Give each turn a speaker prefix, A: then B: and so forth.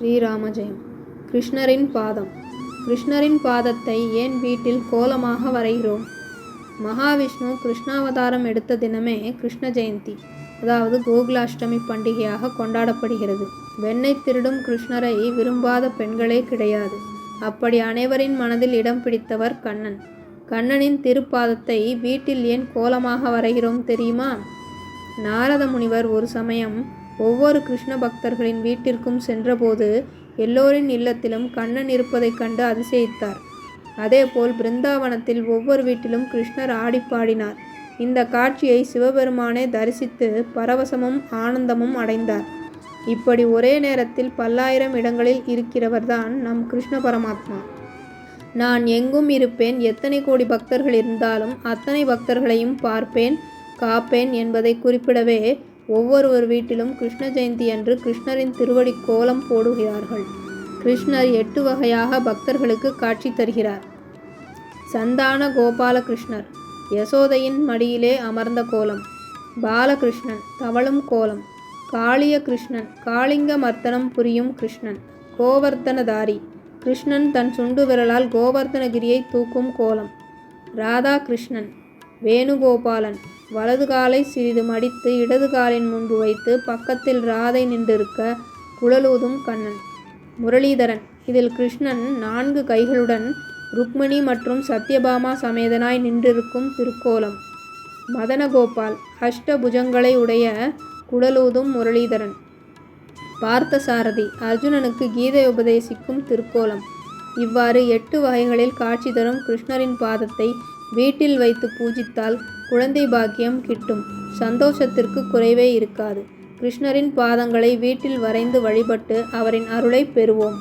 A: ஸ்ரீராம ஜெயம் கிருஷ்ணரின் பாதம். கிருஷ்ணரின் பாதத்தை ஏன் வீட்டில் கோலமாக வரைகிறோம்? மகாவிஷ்ணு கிருஷ்ணாவதாரம் எடுத்த தினமே கிருஷ்ண ஜெயந்தி அதாவது கோகுலாஷ்டமி பண்டிகையாக கொண்டாடப்படுகிறது. வெண்ணை திருடும் கிருஷ்ணரை விரும்பாத பெண்களே கிடையாது. அப்படி அனைவரின் மனதில் இடம் பிடித்தவர் கண்ணன். கண்ணனின் திருப்பாதத்தை வீட்டில் ஏன் கோலமாக வரைகிறோம் தெரியுமா? நாரத முனிவர் ஒரு சமயம் ஒவ்வொரு கிருஷ்ண பக்தர்களின் வீட்டிற்கும் சென்றபோது எல்லோரின் இல்லத்திலும் கண்ணன் இருப்பதைக் கண்டு அதிசயித்தார். அதேபோல் பிருந்தாவனத்தில் ஒவ்வொரு வீட்டிலும் கிருஷ்ணர் ஆடிப்பாடினார் இந்த காட்சியை சிவபெருமானே தரிசித்து பரவசமும் ஆனந்தமும் அடைந்தார். இப்படி ஒரே நேரத்தில் பல்லாயிரம் இடங்களில் இருக்கிறவர்தான் நம் கிருஷ்ண பரமாத்மா. நான் எங்கும் இருப்பேன் எத்தனை கோடி பக்தர்கள் இருந்தாலும் அத்தனை பக்தர்களையும் பார்ப்பேன் காப்பேன் என்பதை குறிப்பிடவே ஒவ்வொருவர் வீட்டிலும் கிருஷ்ண ஜெயந்தி அன்று கிருஷ்ணரின் திருவடி கோலம் போடுகிறார்கள். கிருஷ்ணர் எட்டு வகையாக பக்தர்களுக்கு காட்சி தருகிறார். சந்தான கோபாலகிருஷ்ணர் யசோதையின் மடியிலே அமர்ந்த கோலம் பாலகிருஷ்ணன் தவழும் கோலம் காளிய கிருஷ்ணன் காளிங்க மர்த்தனம் புரியும் கிருஷ்ணன் கோவர்த்தனதாரி கிருஷ்ணன் தன் சுண்டு விரலால் கோவர்த்தனகிரியை தூக்கும் கோலம் ராதா கிருஷ்ணன் வேணுகோபாலன். வலது காலை சிறிது மடித்து இடது காலின் முன்பு வைத்து பக்கத்தில் ராதை நின்றிருக்க குழலூதும் கண்ணன். முரளிதரன். இதில் கிருஷ்ணன் நான்கு கைகளுடன் ருக்மிணி மற்றும் சத்யபாமா சமேதனாய் நின்றிருக்கும் திருக்கோலம். மதனகோபால். அஷ்டபுஜங்களை உடைய குடலூதும் முரளிதரன். பார்த்தசாரதி. அர்ஜுனனுக்கு கீதை உபதேசிக்கும் திருக்கோலம். இவ்வாறு எட்டு வகைகளில் காட்சி தரும் கிருஷ்ணரின் பாதத்தை வீட்டில் வைத்து பூஜித்தால் குழந்தை பாக்கியம் கிட்டும். சந்தோஷத்திற்கு குறைவே இருக்காது. கிருஷ்ணரின் பாதங்களை வீட்டில் வரைந்து வழிபட்டு அவரின் அருளை பெறுவோம்.